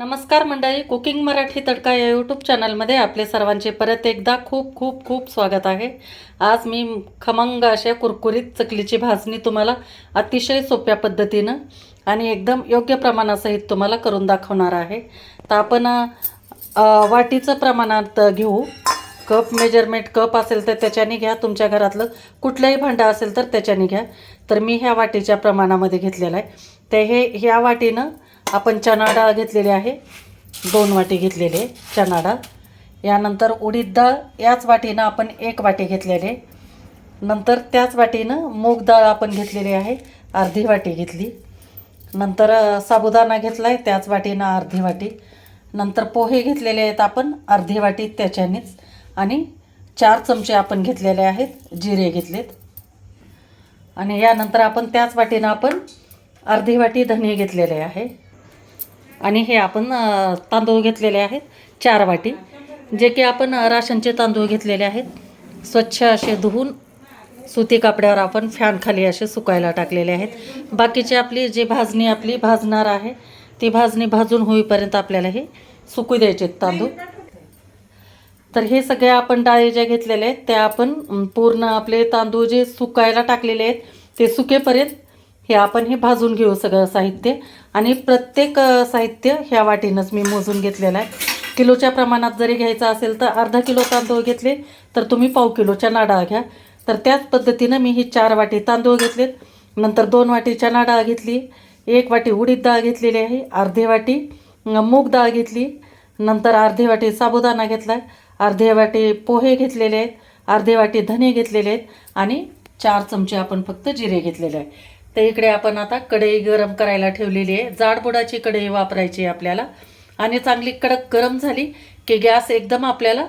नमस्कार मंडळी कुकिंग मराठी तडका या यूट्यूब चॅनलमध्ये आपले सर्वांचे परत एकदा खूप खूप खूप स्वागत आहे. आज मी खमंग अशा कुरकुरीत चकलीची भाजणी तुम्हाला अतिशय सोप्या पद्धतीनं आणि एकदम योग्य प्रमाणासहित तुम्हाला करून दाखवणार आहे. तर आपण वाटीचं प्रमाणात घेऊ. कप मेजरमेंट कप असेल तर त्याच्याने घ्या. तुमच्या घरातलं कुठलंही भांडं असेल तर त्याच्याने घ्या. तर मी ह्या वाटीच्या प्रमाणामध्ये घेतलेलं आहे. तर हे ह्या वाटीनं आपण चना डाळ घेतलेली आहे. दोन वाटी घेतलेले चना डाळ यानंतर उडीद डाळ याच वाटीनं आपण एक वाटी घेतलेले नंतर त्याच वाटीनं मूग डाळ आपण घेतलेली आहे अर्धी वाटी घेतली. नंतर साबुदाणा घेतला आहे त्याच वाटीनं अर्धी वाटी. नंतर पोहे घेतलेले आहेत आपण अर्धी वाटी त्याच्यानेच. आणि चार चमचे आपण घेतलेले आहेत जिरे घेतलेत. आणि यानंतर आपण त्याच वाटीनं आपण अर्धी वाटी धने घेतलेले आहे. आणि हे आपण तांदूळ घेतलेले आहेत चार वाटी. जे की आपण राशनचे तांदूळ घेतलेले आहेत. स्वच्छ असे धुवून सुती कापड्यावर आपण फॅनखाली असे सुकायला टाकलेले आहेत. बाकीची आपली जी भाजणी आपली भाजणार आहे ती भाजणी भाजून होईपर्यंत आपल्याला हे सुकू द्यायचे आहेत तांदूळ. तर हे सगळे आपण डाळी ज्या घेतलेल्या आहेत त्या आपण पूर्ण आपले तांदूळ जे सुकायला टाकलेले आहेत ते सुकेपर्यंत हे आपण हे भाजून घेऊ सगळं साहित्य. आणि प्रत्येक साहित्य ह्या वाटीनंच मी मोजून घेतलेलं आहे. किलोच्या प्रमाणात जरी घ्यायचं असेल तर अर्धा किलो तांदूळ घेतले तर तुम्ही पाव किलोच्या नाडाळ घ्या. तर त्याच पद्धतीनं मी ही चार वाटी तांदूळ घेतलेत नंतर दोन वाटी नाडाळ डाळ घेतली. एक वाटी उडीद डाळ घेतलेली आहे. अर्धी वाटी मूग डाळ घेतली. नंतर अर्धी वाटी साबुदाणा घेतला आहे. अर्धी वाटी पोहे घेतलेले आहेत. अर्धी वाटी धने घेतलेले आहेत. आणि चार चमचे आपण फक्त जिरे घेतलेले आहे तर इकडे आपण आता कढई गरम करायला ठेवलेली आहे. जाडबुडाची कढई वापरायची आहे आपल्याला. आणि चांगली कडक गरम झाली की गॅस एकदम आपल्याला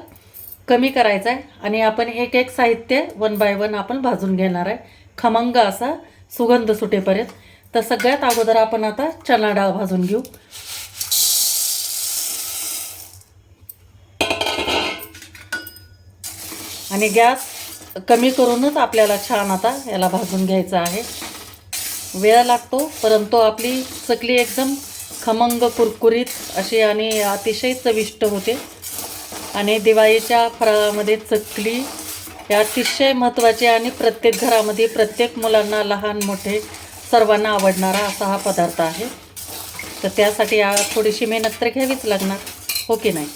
कमी करायचा आहे. आणि आपण एक एक साहित्य वन बाय वन आपण भाजून घेणार आहे. खमंग असा सुगंध सुटेपर्यंत. तर सगळ्यात अगोदर आपण आता चना डाळ भाजून घेऊ. आणि गॅस कमी करूनच आपल्याला छान आता याला भाजून घ्यायचं आहे. वेळ लागतो परंतु आपली चकली एकदम खमंग कुरकुरीत अशी आणि अतिशय चविष्ट होते. आणि दिवाळीच्या फराळामध्ये चकली हे अतिशय महत्त्वाचे आणि प्रत्येक घरामध्ये प्रत्येक मुलांना लहान मोठे सर्वांना आवडणारा असा हा पदार्थ आहे. तर त्यासाठी थोडीशी मेहनत तर घ्यावीच लागणार हो की नाही?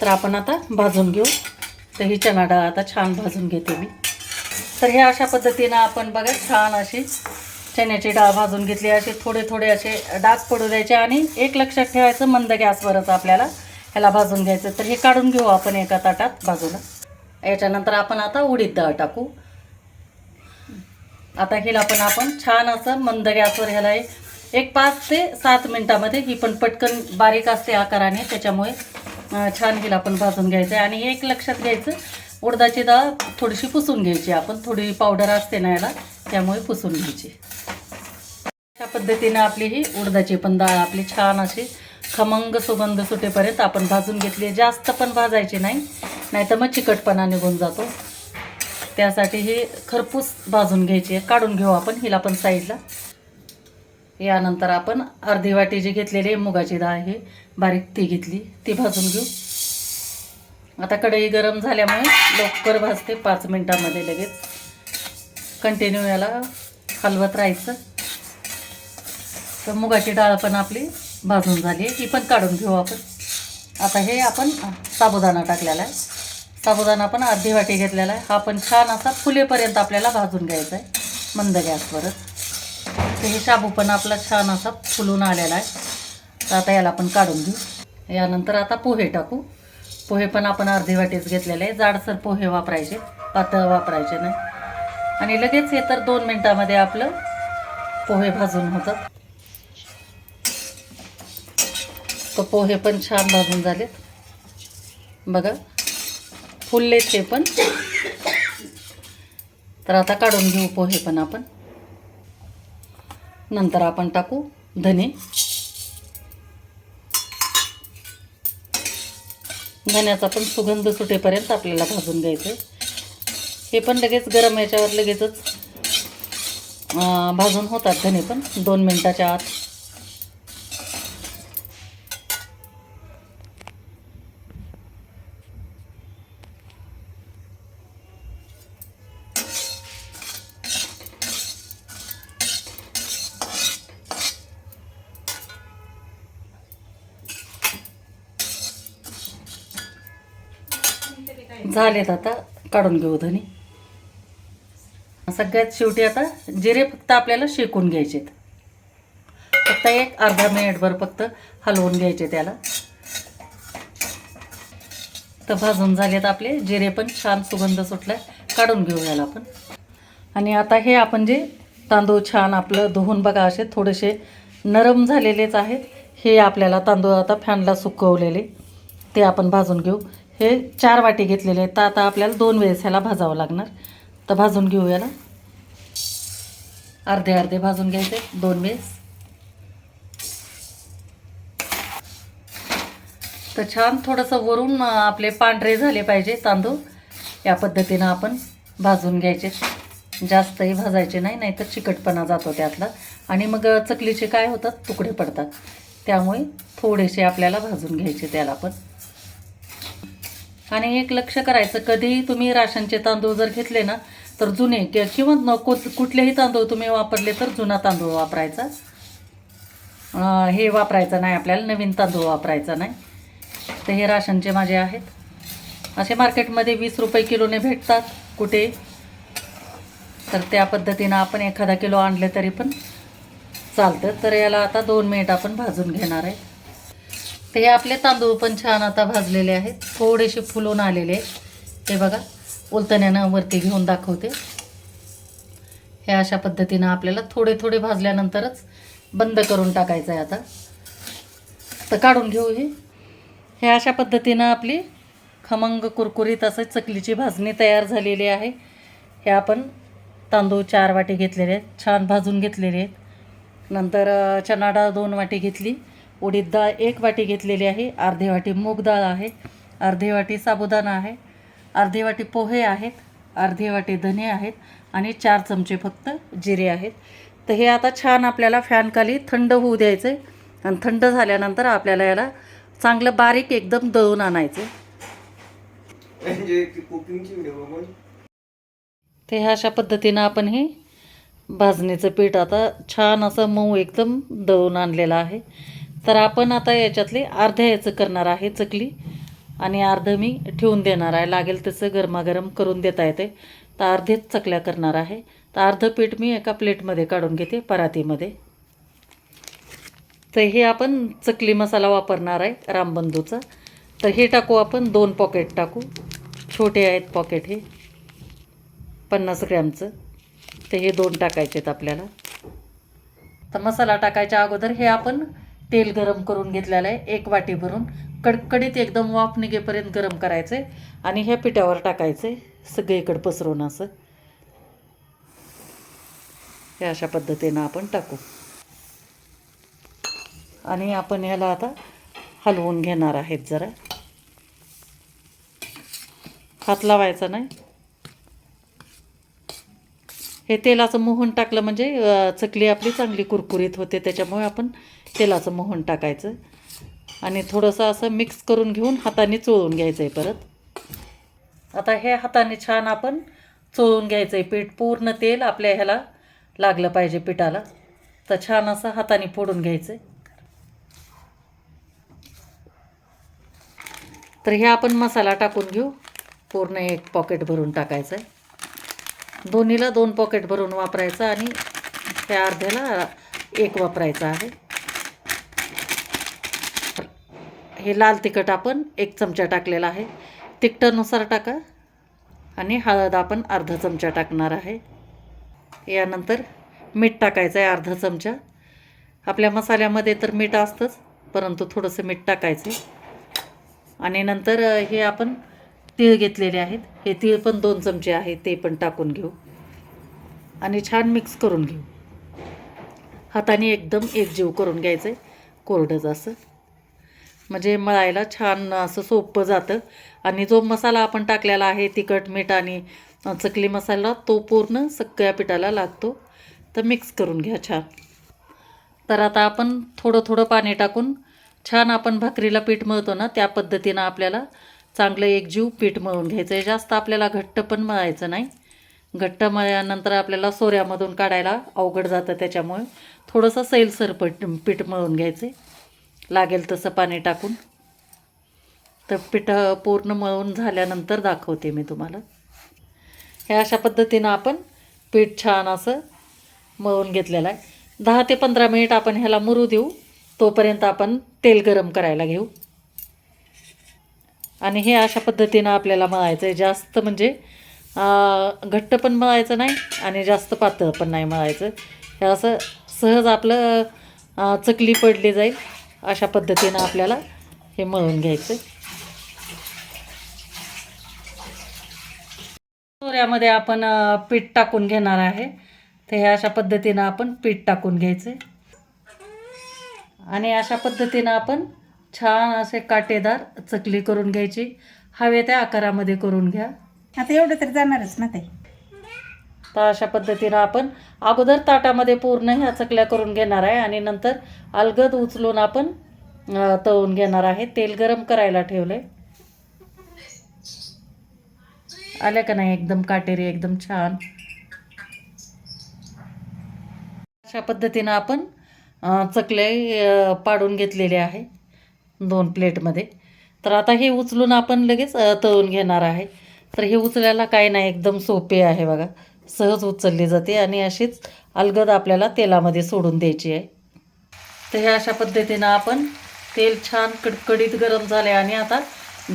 तर आपण आता भाजून घेऊ. तर ही चणा डाळ आता छान भाजून घेते मी. तर हे अशा पद्धतीनं आपण बघा छान अशी चण्याची डाळ भाजून घेतली असे थोडे थोडे असे डाग पडू द्यायचे आणि एक लक्षात ठेवायचं मंद गॅसवरच आपल्याला ह्याला भाजून घ्यायचं. तर हे काढून घेऊ आपण एका ताटात भाजून. याच्यानंतर आपण आता उडीद डाळ टाकू. आता हिला पण आपण छान असं मंद गॅसवर ह्याला एक पाच ते सात मिनटामध्ये ही पण पटकन बारीक असते आकाराने त्याच्यामुळे छान हिला पण भाजून घ्यायचं. आहे आणि एक लक्षात घ्यायचं उडदाची डाळ थोडीशी पुसून घ्यायची आपण. थोडी पावडर असते ना याला त्यामुळे पुसून घ्यायची. अशा पद्धतीनं आपली ही उडदाची पण डाळ आपली छान अशी खमंग सुगंध सुटेपर्यंत आपण भाजून घेतली. जास्त पण भाजायची नाही नाहीतर मग चिकटपणा निघून जातो. त्यासाठी ही खरपूस भाजून घ्यायची आहे. काढून घेऊ आपण हिला पण साईडला यानंतर आपण अर्धी वाटी जी घेतलेली आहे मुगाची डाळ ही बारीक ती घेतली. ती भाजून घेऊ. आता कढई गरम झाल्यामुळे लवकर भाजते पाच मिनटामध्ये लगेच. कंटिन्यू याला हलवत राहायचं. तर मुगाची डाळ पण आपली भाजून झाली ही पण काढून घेऊ आपण. आता हे आपण साबुदाणा टाकलेला आहे. साबुदाणा पण अर्धी वाटी घेतलेला आहे. हा पण छान असा फुलेपर्यंत आपल्याला भाजून घ्यायचा आहे. मंद गॅसवरच तर हे शाबू पण आपला छान असा फुलून आलेला आहे. तर आता याला आपण काढून घेऊ. यानंतर आता पोहे टाकू. पोहे पण आपण अर्धी वाटीच घेतलेले आहे. जाडसर पोहे वापरायचे. पातळ वापरायचे नाही. आणि लगेच हे तर दोन मिनटामध्ये आपलं पोहे भाजून होतात. तर पोहे पण छान भाजून झालेत. बघा फुलले ते पण. तर आता काढून घेऊ पोहे पण आपण. नंतर आपण टाकू धने. धन्याचा पण सुगंध सुटेपर्यंत आपल्याला भाजून घ्यायचं आहे हे पण लगेच गरम याच्यावर लगेचच भाजून होतात धने पण. दोन मिनटाच्या आत. झालेत आता काढून घेऊ धनी. सगळ्यात शेवटी आता जिरे फक्त आपल्याला शेकून घ्यायचे फक्त एक अर्धा मिनिटभर फक्त हलवून घ्यायचे त्याला. तर भाजून झालेत आपले जिरे पण छान सुगंध सुटलाय. काढून घेऊ याला आपण. आणि आता हे आपण जे तांदूळ छान आपलं धुवून बघा असे थोडेसे नरम झालेलेच आहेत. हे आपल्याला तांदूळ आता फॅनला सुकवलेले. ते आपण भाजून घेऊ. हे चार वाटी घेतलेले आहेत. तर आता आपल्याला दोन वेळेस ह्याला भाजावं लागणार. तर भाजून घेऊ याला. अर्धे अर्धे भाजून घ्यायचे. दोन वेळेस. तर छान थोडंसं वरून आपले पांढरे झाले पाहिजे तांदूळ. या पद्धतीनं आपण भाजून घ्यायचे. जास्तही भाजायचे नाही नाहीतर चिकटपणा जातो त्यातला. आणि मग चकलीचे काय होतात? तुकडे पडतात. त्यामुळे थोडेसे आपल्याला भाजून घ्यायचे त्याला पण. आणि एक लक्ष करायचं कधीही तुम्ही राशनचे तांदूळ जर घेतले ना तर जुने किंवा नको कुठलेही तांदूळ तुम्ही वापरले तर जुना तांदूळ वापरायचा. हे वापरायचं नाही आपल्याला नवीन तांदूळ वापरायचा नाही. तर हे राशनचे माझे आहेत. असे मार्केटमध्ये वीस रुपये किलोने भेटतात कुठे? तर त्या पद्धतीनं आपण एखादा किलो आणले तरी पण चालतं. तर याला आता दोन मिनिट आपण भाजून घेणार आहे. तर हे आपले तांदूळ पण छान आता भाजलेले आहेत. थोडेसे फुलून आलेले आहेत. ते बघा उलतण्यानं वरती घेऊन दाखवते. हे अशा पद्धतीनं आपल्याला थोडे थोडे भाजल्यानंतरच बंद करून टाकायचं आहे आता. तर काढून घेऊ हे. हे अशा पद्धतीनं आपली खमंग कुरकुरीत असं चकलीची भाजणी तयार झालेली आहे. हे आपण तांदूळ चार वाटी घेतलेले आहेत. छान भाजून घेतलेले आहेत. नंतर अ, चणा डाळ दोन वाटी घेतली. उडीद डाळ एक वाटी घेतलेली आहे अर्धी वाटी मूग डाळ आहे अर्धी वाटी साबुदाणा आहे अर्धी वाटी पोहे आहेत अर्धी वाटी धने आहेत आणि चार चमचे फक्त जिरे आहेत. तर हे आता छान आपल्याला फॅनखाली थंड होऊ द्यायचं आहे आणि थंड झाल्यानंतर आपल्याला याला चांगलं बारीक एकदम दळून आणायचं ते अशा पद्धतीनं आपण हे भाजणीचं पीठ आता छान असं मऊ एकदम दळून आणलेलं आहे. तर आपण आता याच्यातले अर्ध्या याचं करणार आहे चकली आणि अर्धं मी ठेवून देणार आहे. लागेल तसं गरमागरम करून देता येते. तर अर्धेच चकल्या करणार आहे. तर अर्धं पीठ मी एका प्लेटमध्ये काढून घेते परातीमध्ये. तर हे आपण चकली मसाला वापरणार आहे रामबंधूचा. तर हे टाकू आपण दोन पॉकेट टाकू. छोटे आहेत पॉकेट हे. पन्नास ग्रॅमचं. तर हे दोन टाकायचे आहेत आपल्याला. तर मसाला टाकायच्या अगोदर हे आपण तेल गरम करून घेतलेलं आहे एक वाटी भरून. कडकडीत एकदम वाफ निघेपर्यंत गरम करायचं आहे आणि ह्या पिठावर टाकायचं आहे सगळीकडं पसरवून असं. हे अशा पद्धतीनं आपण टाकू. आणि आपण ह्याला आता हलवून घेणार आहेत जरा. हात लावायचा नाही. हे तेलाचं मोहन टाकलं म्हणजे चकली आपली चांगली कुरकुरीत होते त्याच्यामुळे आपण तेलाचं मोहन टाकायचं. आणि थोडंसं असं मिक्स करून घेऊन हाताने चोळून घ्यायचं आहे परत. आता हे हाताने छान आपण चोळून घ्यायचं आहे पीठ पूर्ण तेल आपल्या ह्याला लागलं पाहिजे पिठाला. तर छान असं हाताने फोडून घ्यायचं आहे तर हे आपण मसाला टाकून घेऊ. पूर्ण एक पॉकेट भरून टाकायचं आहे दोन्हीला दोन पॉकेट भरून वापरायचं आणि त्या अर्ध्याला एक वापरायचं आहे. हे लाल तिखट आपण एक चमचा टाकलेला आहे. तिखटानुसार टाका. आणि हळद आपण अर्धा चमचा टाकणार आहे. यानंतर मीठ टाकायचं आहे अर्धा चमचा. आपल्या मसाल्यामध्ये तर मीठ असतंच परंतु थोडंसं मीठ टाकायचं आणि नंतर हे आपण तीळ घेतलेले आहेत. हे तीळ पण दोन चमचे आहे ते पण टाकून घेऊ. आणि छान मिक्स करून घेऊ. हाताने एकदम एकजीव करून घ्यायचं आहे कोरडंच असं म्हणजे मळायला छान असं सोपं जातं. आणि जो मसाला आपण टाकलेला आहे तिखट मीठ आणि चकली मसाला तो पूर्ण सगळ्या पिठाला लागतो. तर मिक्स करून घ्या छान. तर आता आपण थोडं थोडं पाणी टाकून छान आपण भाकरीला पीठ मळतो ना त्या पद्धतीनं आपल्याला चांगलं एकजीव पीठ मळून घ्यायचं आहे जास्त आपल्याला घट्ट पण मळायचं नाही. घट्ट मळल्यानंतर आपल्याला सोऱ्यामधून काढायला अवघड जातं त्याच्यामुळे थोडंसं सैलसर पीठ मळून घ्यायचं आहे लागेल तसं पाणी टाकून. तर पिठं पूर्ण मळून झाल्यानंतर दाखवते मी तुम्हाला. हे अशा पद्धतीनं आपण पीठ छान असं मळून घेतलेलं आहे. दहा ते पंधरा मिनिट आपण ह्याला मुरू देऊ. तोपर्यंत आपण तेल गरम करायला घेऊ. आणि हे अशा पद्धतीनं आपल्याला मळायचं आहे जास्त म्हणजे घट्ट पण मळायचं नाही आणि जास्त पातळ पण नाही मळायचं. हे असं सहज आपलं चकली पडली जाईल. अशा पद्धतीनं आपल्याला हे मळून घ्यायचं. सोऱ्यामध्ये आपण पीठ टाकून घेणार आहे. तर हे अशा पद्धतीनं आपण पीठ टाकून घ्यायचं. आणि अशा पद्धतीनं आपण छान असे काटेदार चकली करून घ्यायची. हवे त्या आकारामध्ये करून घ्या. आता एवढं तरी जाणारच ना ते तर अशा पद्धतीनं आपण अगोदर ताटामध्ये पूर्ण ह्या चकल्या करून घेणार आहे आणि नंतर अलगद उचलून आपण तळून घेणार आहे. तेल गरम करायला ठेवलंय. आल्या का नाही? एकदम काटेरी एकदम छान. अशा पद्धतीनं आपण चकले पाडून घेतलेले आहे दोन प्लेटमध्ये. तर आता हे उचलून आपण लगेच तळून घेणार आहे. तर हे उचलायला काही नाही एकदम सोपे आहे बघा. सहज उचलली जाते आणि अशीच अलगद आपल्याला तेलामध्ये सोडून द्यायची आहे. तर हे अशा पद्धतीनं आपण तेल छान कडकडीत गरम झाले आणि आता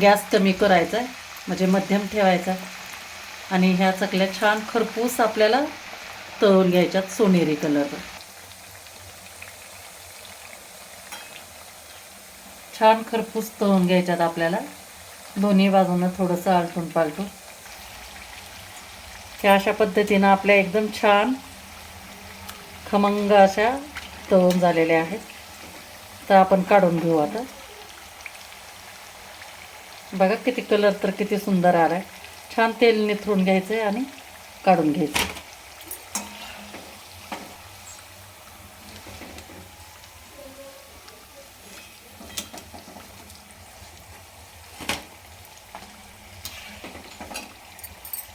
गॅस कमी करायचा आहे म्हणजे मध्यम ठेवायचा आणि ह्या चकल्या छान खरपूस आपल्याला तळून घ्यायच्यात सोनेरी कलर छान खरपूस तळून घ्यायच्यात आपल्याला. दोन्ही बाजूनं थोडंसं आलटून पालटून. ह्या अशा पद्धतीनं आपल्या एकदम छान खमंग अशा तळून झालेल्या आहेत. तर आपण काढून घेऊ आता. बघा किती कलर तर किती सुंदर आला आहे छान तेल निथरून घ्यायचं आहे आणि काढून घ्यायचं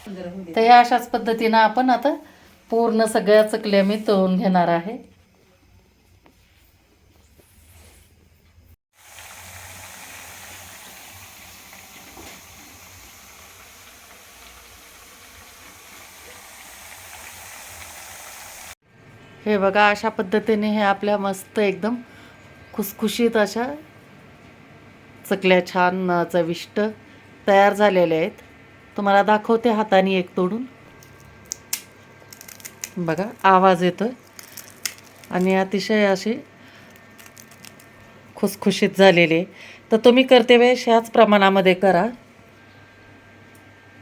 तर ह्या अशाच पद्धतीनं आपण आता पूर्ण सगळ्या चकल्या मी तळून घेणार आहे. हे बघा अशा पद्धतीने हे आपल्या मस्त एकदम खुसखुशीत अशा चकल्या छान चविष्ट तयार झालेल्या आहेत. तुम्हाला दाखवते हाताने एक तोडून. बघा आवाज येतो आणि अतिशय असे खुसखुशीत झालेले. तर तुम्ही करते वेळेस ह्याच प्रमाणामध्ये करा.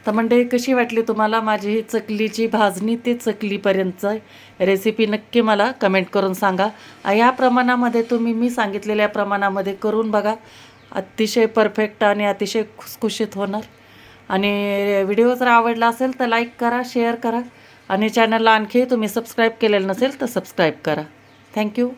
तर म्हणजे कशी वाटली तुम्हाला माझी ही चकलीची भाजणी? ते चकलीपर्यंतचं रेसिपी नक्की मला कमेंट करून सांगा. या प्रमाणामध्ये तुम्ही मी सांगितलेल्या प्रमाणामध्ये करून बघा. अतिशय परफेक्ट आणि अतिशय खुसखुशीत होणार. आणि व्हिडिओ जर आवडला असेल तर लाईक करा शेअर करा. आणि चॅनलला आणखी तुम्ही सबस्क्राईब केलेलं नसेल तर सबस्क्राईब करा. थँक्यू